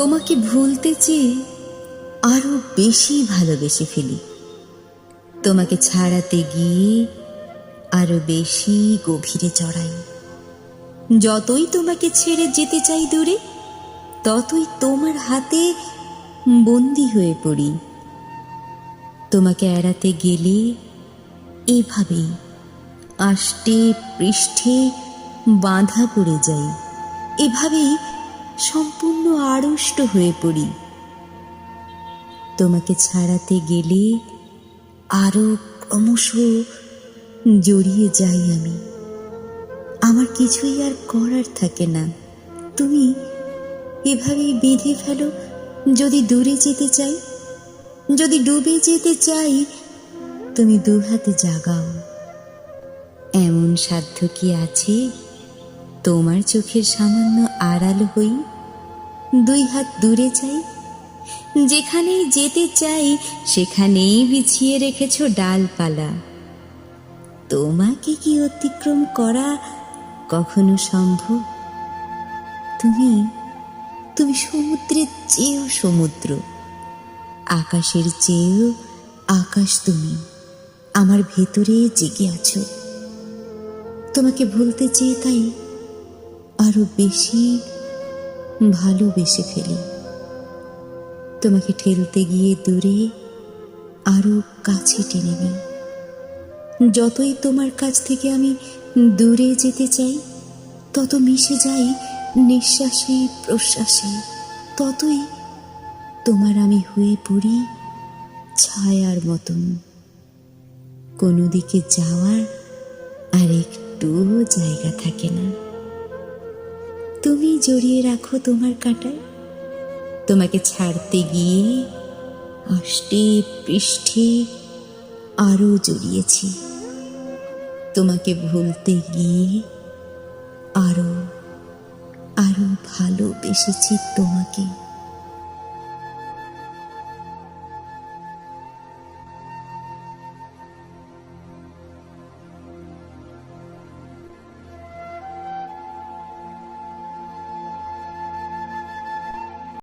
তোমাকে ভুলতে চেয়ে আরও বেশি ভালোবেসে ফেলি। তোমাকে ছাড়াতে গিয়ে আরও বেশি গভীরে চড়াই। যতই তোমাকে ছেড়ে যেতে চাই দূরে, ততই তোমার হাতে বন্দি হয়ে পড়ি। তোমাকে এড়াতে গেলে এভাবেই আষ্টে পৃষ্ঠে বাঁধা পড়ে যাই। এভাবেই সম্পূর্ণ আড়ষ্ট হয়ে পড়ি। তোমাকে ছাড়াতে গেলে আরও ক্রমশ জড়িয়ে যাই আমি। আমার কিছুই আর করার থাকে না। তুমি এভাবেই বেঁধে ফেলো, যদি দূরে যেতে চাই। যদি ডুবে যেতে চাই, তুমি দু হাতে জাগাও। এমন সাধ্য কি আছে? তোমার চোখের সামান্য আড়াল হই দুই হাত দূরে চাই। যেখানেই যেতে চাই, সেখানেই বিছিয়ে রেখেছ ডালপালা। তোমাকে কি অতিক্রম করা কখনো সম্ভব? তুমি তুমি সমুদ্রের চেয়েও সমুদ্র। আকাশের চেয়েও আকাশ তুমি। আমার ভেতরে জেগে আছো। তোমাকে ভুলতে চেয়ে তাই আরও বেশি ভালোবেসে ফেলি। তোমাকে ঠেলতে গিয়ে দূরে আরও কাছে টেনে নিই। যতই তোমার কাছ থেকে আমি দূরে যেতে চাই, তত মিশে যাই নিঃশ্বাসে, প্রশ্বাসে। ততই তোমার আমি হয়ে পড়ি ছায়ার মতন। কোনো দিকে যাওয়ার আর একটু জায়গা থাকে না। জড়িয়ে রাখো তোমার কাঁটায়। তোমাকে ছাড়তে গিয়ে আষ্টে পৃষ্ঠে আরও জড়িয়েছি। তোমাকে ভুলতে গিয়ে আরও আরও ভালোবেসেছি তোমাকে।